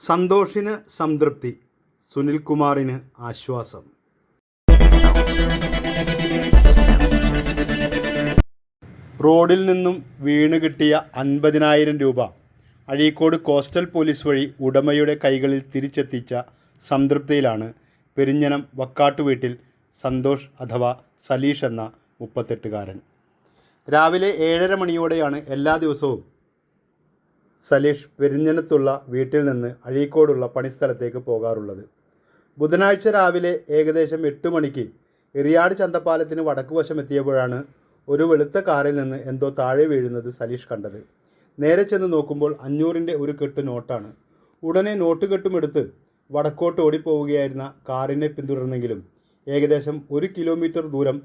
സന്തോഷിന് സംതൃപ്തി സുനിൽകുമാറിന് ആശ്വാസം. റോഡിൽ നിന്നും വീണ് കിട്ടിയ അൻപതിനായിരം രൂപ അഴീക്കോട് കോസ്റ്റൽ പോലീസ് വഴി ഉടമയുടെ കൈകളിൽ തിരിച്ചെത്തിച്ച സംതൃപ്തിയിലാണ് പെരിഞ്ഞനം വക്കാട്ടു വീട്ടിൽ സന്തോഷ് അഥവാ സലീഷ് എന്ന മുപ്പത്തെട്ടുകാരൻ. രാവിലെ ഏഴര മണിയോടെയാണ് എല്ലാ ദിവസവും സലീഷ് പെരിഞ്ഞനത്തുള്ള വീട്ടിൽ നിന്ന് അഴീക്കോടുള്ള പണിസ്ഥലത്തേക്ക് പോകാറുള്ളത്. ബുധനാഴ്ച രാവിലെ ഏകദേശം എട്ട് മണിക്ക് എറിയാട് ചന്തപ്പാലത്തിന് വടക്കുവശമെത്തിയപ്പോഴാണ് ഒരു വെളുത്ത കാറിൽ നിന്ന് എന്തോ താഴെ വീഴുന്നത് സലീഷ് കണ്ടത്. നേരെ ചെന്ന് നോക്കുമ്പോൾ അഞ്ഞൂറിന്റെ ഒരു കെട്ട് നോട്ടാണ്. ഉടനെ നോട്ട് കെട്ടുമെടുത്ത് വടക്കോട്ട് ഓടിപ്പോവുകയായിരുന്ന കാറിനെ പിന്തുടർന്നെങ്കിലും ഏകദേശം ഒരു കിലോമീറ്റർ ദൂരം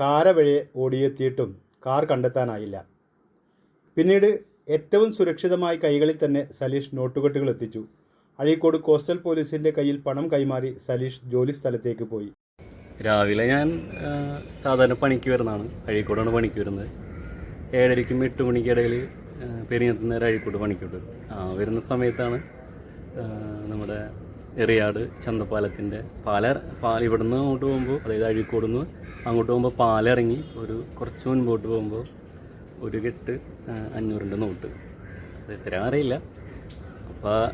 കാര വഴിയെ ഓടിയെത്തിയിട്ടും കാർ കണ്ടെത്താനായില്ല. പിന്നീട് ഏറ്റവും സുരക്ഷിതമായ കൈകളിൽ തന്നെ സലീഷ് നോട്ടുകെട്ടുകൾ എത്തിച്ചു. അഴീക്കോട് കോസ്റ്റൽ പോലീസിന്റെ കയ്യിൽ പണം കൈമാറി സലീഷ് ജോലി സ്ഥലത്തേക്ക് പോയി. രാവിലെ ഞാൻ സാധാരണ പണിക്ക് വരുന്നതാണ്. അഴീക്കോടാണ് പണിക്ക് വരുന്നത്. ഏഴരയ്ക്കും എട്ട് മണിക്കിടയിൽ പെരിഞ്ഞത്ത് നേരം അഴീക്കോട് പണിക്ക് ആ വരുന്ന സമയത്താണ് നമ്മുടെ എറിയാട് ചന്തപ്പാലത്തിന്റെ പാല പാല ഇവിടുന്ന് അങ്ങോട്ട് പോകുമ്പോൾ അതായത് അഴീക്കോടുന്ന് അങ്ങോട്ട് പോകുമ്പോൾ പാലിറങ്ങി ഒരു കുറച്ച് മുൻപോട്ട് പോകുമ്പോൾ ഒരു കെട്ട് അഞ്ഞൂറിന്റെ നോട്ട്. അത് എത്ര അറിയില്ല. അപ്പോൾ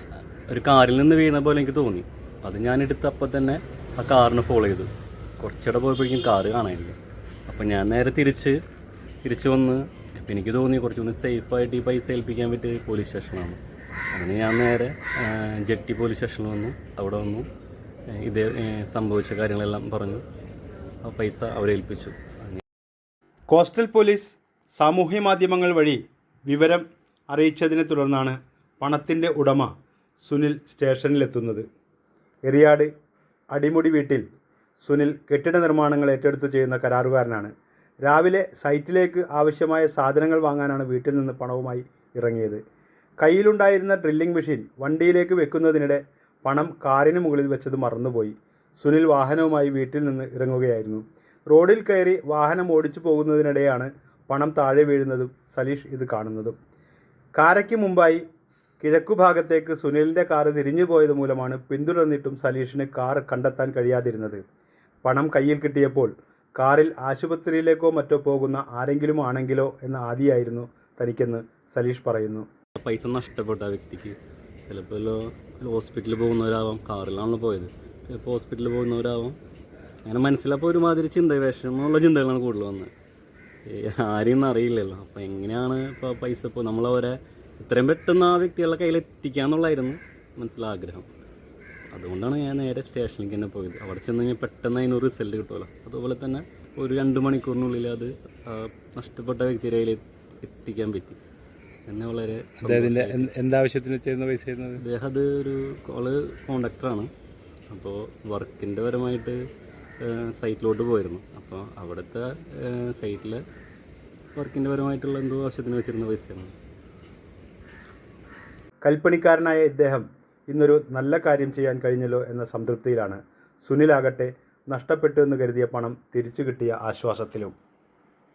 ഒരു കാറിൽ നിന്ന് വീണ പോലെ എനിക്ക് തോന്നി. അത് ഞാൻ എടുത്ത് അപ്പം തന്നെ ആ കാറിനെ ഫോളോ ചെയ്തു. കുറച്ചിടെ പോയപ്പോഴേക്കും കാറ് കാണാനില്ല. അപ്പം ഞാൻ നേരെ തിരിച്ച് തിരിച്ചു വന്ന് അപ്പം എനിക്ക് തോന്നി കുറച്ചുകൂടി സേഫായിട്ട് ഈ പൈസ ഏൽപ്പിക്കാൻ പറ്റിയ പോലീസ് സ്റ്റേഷനാണ്. അങ്ങനെ ഞാൻ നേരെ ജെട്ടി പോലീസ് സ്റ്റേഷനിൽ വന്നു. അവിടെ വന്നു. ഇതേ സംഭവിച്ച കാര്യങ്ങളെല്ലാം പറഞ്ഞു. ആ പൈസ അവരെ ഏൽപ്പിച്ചു. കോസ്റ്റൽ പോലീസ് സാമൂഹ്യ മാധ്യമങ്ങൾ വഴി വിവരം അറിയിച്ചതിനെ തുടർന്നാണ് പണത്തിന്റെ ഉടമ സുനിൽ സ്റ്റേഷനിലെത്തുന്നത്. എറിയാട് അടിമുടി വീട്ടിൽ സുനിൽ കെട്ടിട നിർമ്മാണങ്ങൾ ഏറ്റെടുത്ത് ചെയ്യുന്ന കരാറുകാരനാണ്. രാവിലെ സൈറ്റിലേക്ക് ആവശ്യമായ സാധനങ്ങൾ വാങ്ങാനാണ് വീട്ടിൽ നിന്ന് പണവുമായി ഇറങ്ങിയത്. കയ്യിലുണ്ടായിരുന്ന ഡ്രില്ലിംഗ് മെഷീൻ വണ്ടിയിലേക്ക് വെക്കുന്നതിനിടെ പണം കാറിന് മുകളിൽ വെച്ചത് മറന്നുപോയി. സുനിൽ വാഹനവുമായി വീട്ടിൽ നിന്ന് ഇറങ്ങുകയായിരുന്നു. റോഡിൽ കയറി വാഹനം ഓടിച്ചു പോകുന്നതിനിടെയാണ് പണം താഴെ വീഴുന്നതും സലീഷ് ഇത് കാണുന്നതും. കാരയ്ക്ക് മുമ്പായി കിഴക്കുഭാഗത്തേക്ക് സുനിലിന്റെ കാറ് തിരിഞ്ഞു പോയത് മൂലമാണ് പിന്തുടർന്നിട്ടും സലീഷിന് കാർ കണ്ടെത്താൻ കഴിയാതിരുന്നത്. പണം കയ്യിൽ കിട്ടിയപ്പോൾ കാറിൽ ആശുപത്രിയിലേക്കോ മറ്റോ പോകുന്ന ആരെങ്കിലും ആണെങ്കിലോ എന്ന ആദിയായിരുന്നു തനിക്കെന്ന് സലീഷ് പറയുന്നു. പൈസ നഷ്ടപ്പെട്ട വ്യക്തിക്ക്. ചിലപ്പോൾ ഹോസ്പിറ്റലിൽ പോകുന്നവരാവാം കാറിലാണല്ലോ പോയത്. ചിലപ്പോൾ ഹോസ്പിറ്റലിൽ പോകുന്നവരാവാം. അങ്ങനെ മനസ്സിലപ്പോൾ ഒരുമാതിരി ചിന്ത വിഷമമുള്ള ചിന്തകളാണ് കൂടുതൽ വന്നത്. ആരെയും അറിയില്ലല്ലോ. അപ്പോൾ എങ്ങനെയാണ് ഇപ്പോൾ പൈസ ഇപ്പോൾ നമ്മളവരെ ഇത്രയും പെട്ടെന്ന് ആ വ്യക്തികളുടെ കയ്യിൽ എത്തിക്കാന്നുള്ളായിരുന്നു മനസ്സിലാഗ്രഹം അതുകൊണ്ടാണ് ഞാൻ നേരെ സ്റ്റേഷനിലേക്ക് തന്നെ പോയത്. അവിടെ ചെന്ന് കഴിഞ്ഞാൽ പെട്ടെന്ന് അതിന് റിസൾട്ട് കിട്ടുമല്ലോ അതുപോലെ തന്നെ ഒരു രണ്ട് മണിക്കൂറിനുള്ളിൽ അത് നഷ്ടപ്പെട്ട വ്യക്തിയുടെ കയ്യിൽ എത്തിക്കാൻ പറ്റി. എന്നെ വളരെ എന്താവശ്യത്തിന് ചെയ്യുന്ന പൈസ അദ്ദേഹം അത് ഒരു കോൾ കോണ്ടക്ടറാണ് അപ്പോൾ വർക്കിന്റെ പരമായിട്ട് സൈറ്റിലോട്ട് പോയിരുന്നു. അപ്പോൾ അവിടുത്തെ സൈറ്റിൽ വർക്കിന്റെ പരമായിട്ടുള്ള എന്തോ ആവശ്യത്തിന് വെച്ചിരുന്ന പൈസയാണ്. കൽപ്പണിക്കാരനായ ഇദ്ദേഹം ഇന്നൊരു നല്ല കാര്യം ചെയ്യാൻ കഴിഞ്ഞല്ലോ എന്ന സംതൃപ്തിയിലാണ്. സുനിലാകട്ടെ നഷ്ടപ്പെട്ടു എന്ന് കരുതിയ പണം തിരിച്ചു കിട്ടിയ ആശ്വാസത്തിലും.